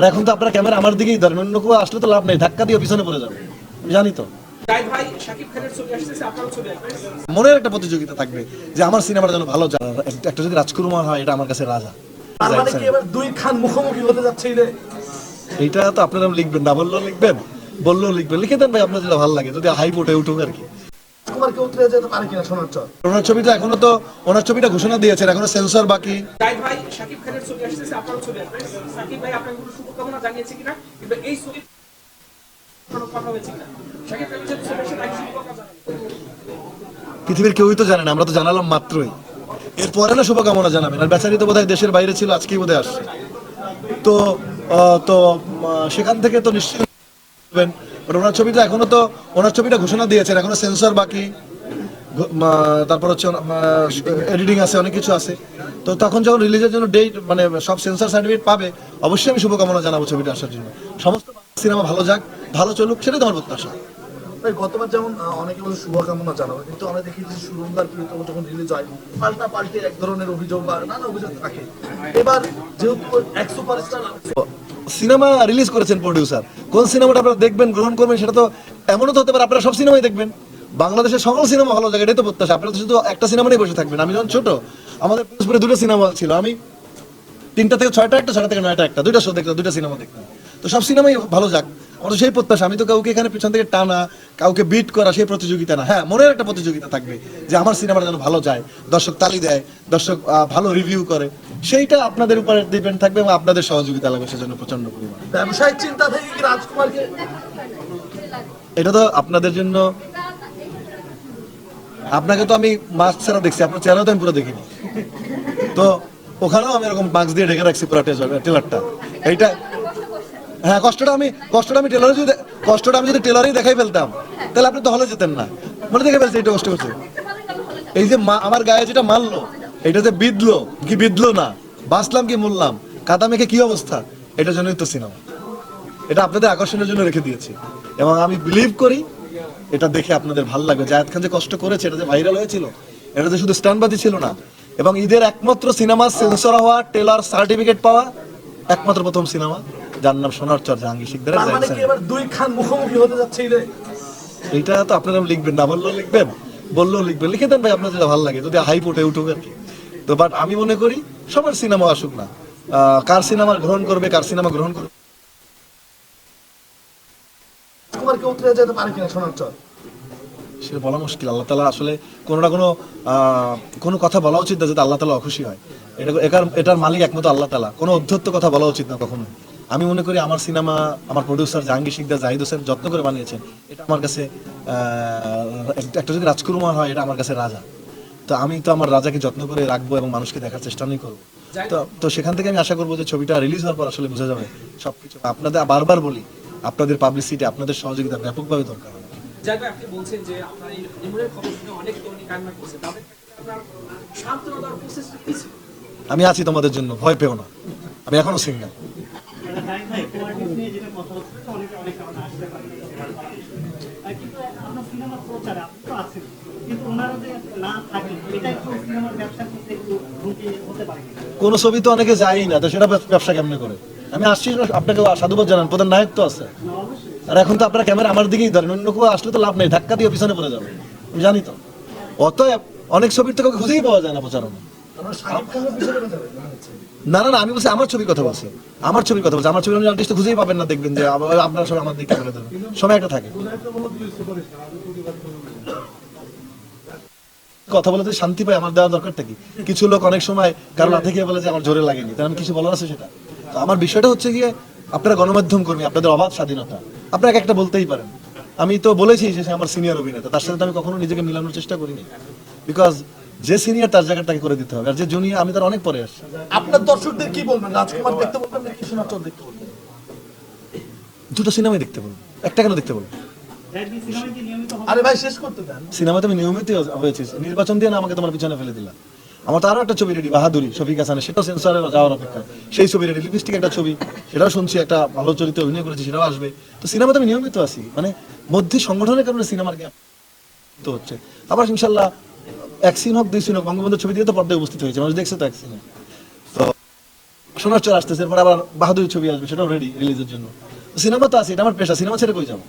আর এখন তো আপনারা ক্যামেরা আমার দিকেই ধরেন অন্য কেউ আসলে তো লাভ নেই ধাক্কা দিয়ে পিছনে পড়ে যাবে। আমি জানি তো। তাই ভাই শাকিব খানের ছবি আসতেছে আপনারও ছবি আসবে। মনের একটা প্রতিযোগিতা থাকবে যে আমার সিনেমাটা যেন ভালো যায়। একটা- যদি রাজকুমার হয় এটা আমার কাছে রাজা। মানে দুই খান মুখোমুখি হতে যাচ্ছে রে এইটা তো আপনারা লিখবেন না বললেও লিখবেন বললেও লিখবেন। লিখে দেন ভাই আপনার যেটা ভালো লাগে যদি হাই ওঠে উঠুক আর কি। উতরে যেতে পারে কিনা ওনার ছবিটা এখনও তো ওনার ছবিটা ঘোষণা দিয়েছেন এখনও সেন্সর বাকি। ভাই খানের ছবি ছবি ভাই আপনাকে কোনো শুভকামনা জানিয়েছে কিনা? কিন্তু এই ছবি পৃথিবীর কেউই তো জানে না আমরা তো জানালাম মাত্রই। এরপরে না শুভকামনা জানাবেন আর বেচারি তো বোধহয় দেশের বাইরে ছিল আজকেই বোধহয় আসছে। তো আহ, তো সেখান থেকে তো নিশ্চয়ই ওনার ছবিটা এখনও তো, ওনার ছবিটা ঘোষণা দিয়েছেন, এখনও সেন্সর বাকি। তারপর হচ্ছে এডিটিং আছে, অনেক কিছু আছে। তো তখন যখন রিলিজের জন্য ডেট মানে সব সেন্সর সার্টিফিকেট পাবে, অবশ্যই আমি শুভকামনা জানাব ছবিটা আসার জন্য। সমস্ত সিনেমা ভালো যাক, ভালো চলুক, সেটাই তোমার প্রত্যাশা। গতবার যেমন অনেকে বলে শুভকামনা জানাবে, কিন্তু আমরা দেখি যে সুরঙ্গার প্রীতম যখন রিলিজ হয় পাল্টা পাল্টে এক ধরনের অভিযোগ বা নানা অভিযোগ থাকে। এবার যেহেতু এক সুপারস্টার সিনেমা রিলিজ করেছেন প্রডিউসার কোন সিনেমাটা আপনারা দেখবেন, গ্রহণ করবেন, সেটা তো এমনও তো হতে পারে, আপনারা সব সিনেমাই দেখবেন। বাংলাদেশের সকল সিনেমা ভালো জায়গা এটাই তো প্রত্যাশা। আপনারা তো শুধু একটা সিনেমা নিয়ে বসে থাকবেন। আমি যখন ছোট, আমাদের পিরোজপুরে দুটো সিনেমা ছিল। আমি তিনটা থেকে ছয়টা একটা ছয়টা থেকে নয়টা একটা, দুইটা শো দেখতাম, দুইটা সিনেমা দেখতাম। তো সব সিনেমাই ভালো যাক। আমার সেই প্রত্যাশা আমি তো কাউকে এখানে পিছন থেকে টানা কাউকে বিট করা সেই প্রতিযোগিতা না। হ্যাঁ মনের একটা প্রতিযোগিতা থাকবে যে আমার সিনেমাটা যেন ভালো যায় দর্শক তালি দেয় দর্শক ভালো রিভিউ করে। সেইটা আপনাদের উপরে ডিপেন্ড থাকবে এবং আপনাদের সহযোগিতা লাগবে সেজন্য প্রচণ্ড পরিমাণ। ব্যবসায়িক চিন্তা থেকে কি রাজকুমারকে এটা তো আপনাদের জন্য আপনাকে তো আমি মাস্ক ছাড়া দেখছি আপনার চেহারাও তো আমি পুরো দেখিনি। তো ওখানেও আমি এরকম মাস্ক দিয়ে ঢেকে রাখছি পুরো টেলারটা এইটা হ্যাঁ কষ্টটা আমি কষ্টটা আমি টেলারে যদি কষ্টটা আমি যদি টেলারেই দেখাই ফেলতাম, তাহলে আপনি তো হলে যেতেন না। মনে দেখে ফেলছি এটা কষ্ট করছে। এই যে মা- আমার গায়ে যেটা মারলো এটা যে বিঁধলো, কি বিঁধলো না? বাঁচলাম কি মরলাম? কাদা মেখে কি অবস্থা? এটার জন্যই তো সিনেমা এটা আপনাদের আকর্ষণের জন্য রেখে দিয়েছি। এবং আমি বিলিভ করি, এটা দেখে আপনাদের ভালো লাগবে। জায়দ খান যে কষ্ট করেছে, এটা যে ভাইরাল হয়েছিল, এটা যে শুধু স্ট্যান্ডবাজি ছিল না, এবং ঈদের একমাত্র সিনেমা সেন্সর হওয়া টেলার সার্টিফিকেট পাওয়া, একমাত্র প্রথম সিনেমা যার নাম সোনার চর জাহাঙ্গীর মানে দুই খান মুখোমুখি হতে যাচ্ছে তো আপনারা লিখবেন না বললেও লিখবেন বললেও লিখবেন। লিখে দেন ভাই আপনার যেটা ভালো লাগে যদি হাইপ ওঠে উঠুক আর কি। তো বাট আমি মনে করি সবার সিনেমা আসুক না। কার সিনেমা গ্রহণ করবে কার সিনেমা গ্রহণ করবে? যেতে পারে কিনা শোনার চল সেটা বলা মুশকিল। আল্লাহ তালা আসলে কোনো না কোনো আহ, কোনো কথা বলা উচিত না যাতে আল্লাহ তালা অখুশি হয়। এটা এটার এটার মালিক একমাত্র আল্লাহ তালা। কোনো অধ্যত্ত কথা বলা উচিত না কখনো আমি মনে করি আমার সিনেমা আমার প্রডিউসার জাহাঙ্গীর শিকদার জাহিদ হোসেন যত্ন করে বানিয়েছেন। এটা আমার কাছে একটা- যদি রাজকুমার হয় এটা আমার কাছে রাজা। তো আমি তো আমার রাজাকে যত্ন করে রাখব এবং মানুষকে দেখার চেষ্টা আমি করব। তো তো সেখান থেকে আমি আশা করব যে ছবিটা রিলিজ হওয়ার পর আসলে বোঝা যাবে সবকিছু। আপনাদের বারবার বলি আপনাদের পাবলিসিটি আপনাদের সহযোগিতা ব্যাপকভাবে দরকার হবে। আপনি বলছেন যে আপনার অনেক কান্না করছে। আমি আছি তোমাদের জন্য ভয় পেও না। আমি এখনও সিঙ্গেল কিনা? কোন ছবি তো অনেকে যায়ই না তো সেটা ব্যব- ব্যবসা কেমনে করে? আমি আসছি আপনাকে সাধুবাদ জানান প্রধান নায়ক তো আছে। আর এখন তো আপনার ক্যামেরা আমার দিকেই ধরেন অন্য কেউ আসলে তো লাভ নেই ধাক্কা দিয়ে পিছনে পড়ে যাবে। আমি জানি তো। অতএব অনেক ছবির তো কাউকে খুঁজেই পাওয়া যায় না প্রচারণা। মনে। না না আমি বলছি আমার ছবির কথা বলছি। আমার ছবির কথা বলছি। আমার ছবির আর্টিস্ট খুঁজেই পাবেন না, দেখবেন যে আপনারা সবাই আমার দিকে ক্যামেরা দেবেন সময় একটা থাকে। কথা বলে তো শান্তি পাই, আমার দেওয়া দরকার থাকে কিছু লোক অনেক সময় কারণ না থেকে বলে যে আমার জোরে লাগেনি। তার আমি কিছু বলার আছে সেটা। তো আমার বিষয়টা হচ্ছে গিয়ে, আপনারা গণমাধ্যম কর্মী, আপনাদের অবাধ স্বাধীনতা। আপনাকে একটা বলতেই পারেন। আমি তো বলেছি যে আমার সিনিয়র অভিনেতা, তার সাথে আমি কখনো নিজেকে মিলানোর চেষ্টা করিনি। বিকজ যে সিনিয়র তার জায়গাটা তাকে করে দিতে হবে। আর যে জুনিয়র আমি তার অনেক পরে আসছি। আপনার দর্শকদের কি বলবেন? রাজকুমার দেখতে বলবেন নাকি চল দেখতে বলবেন? দুটো সিনেমাই দেখতে বলব। একটা কেন দেখতে বলব? যাই দিয়ে সিনেমায় কি নিয়মিত হবে আরে ভাই শেষ করতে দেন। সিনেমাতে আমি নিয়মিত হয়েছি। নির্বাচন দিয়ে না আমাকে তোমার পিছনে ফেলে দিলা। আমার তো আরও একটা ছবি রেডি বাহাদুরি শফিক হাসানের। সেটাও সেন্সরে যাওয়ার অপেক্ষা সেই ছবি রেডি লিপস্টিক একটা ছবি। সেটাও শুনছি একটা ভালো চরিত্রে অভিনয় করেছি সেটাও আসবে। তো সিনেমাতে আমি নিয়মিত আছি। মানে মধ্যে সংগঠনের কারণে সিনেমার গ্যাপ তো হচ্ছে। আবার ইনশাল্লাহ এক সিন হোক, দুই সিন হোক বঙ্গবন্ধু ছবি দিয়ে তো পর্দায় উপস্থিত হয়েছে, মানুষ দেখছে তো এক সিনে তো সোনার চর আসতেছে, এরপর আবার বাহাদুর ছবি আসবে, সেটাও রেডি রিলিজের জন্য। সিনেমা তো আছে, এটা আমার পেশা সিনেমা ছেড়ে কই যাব?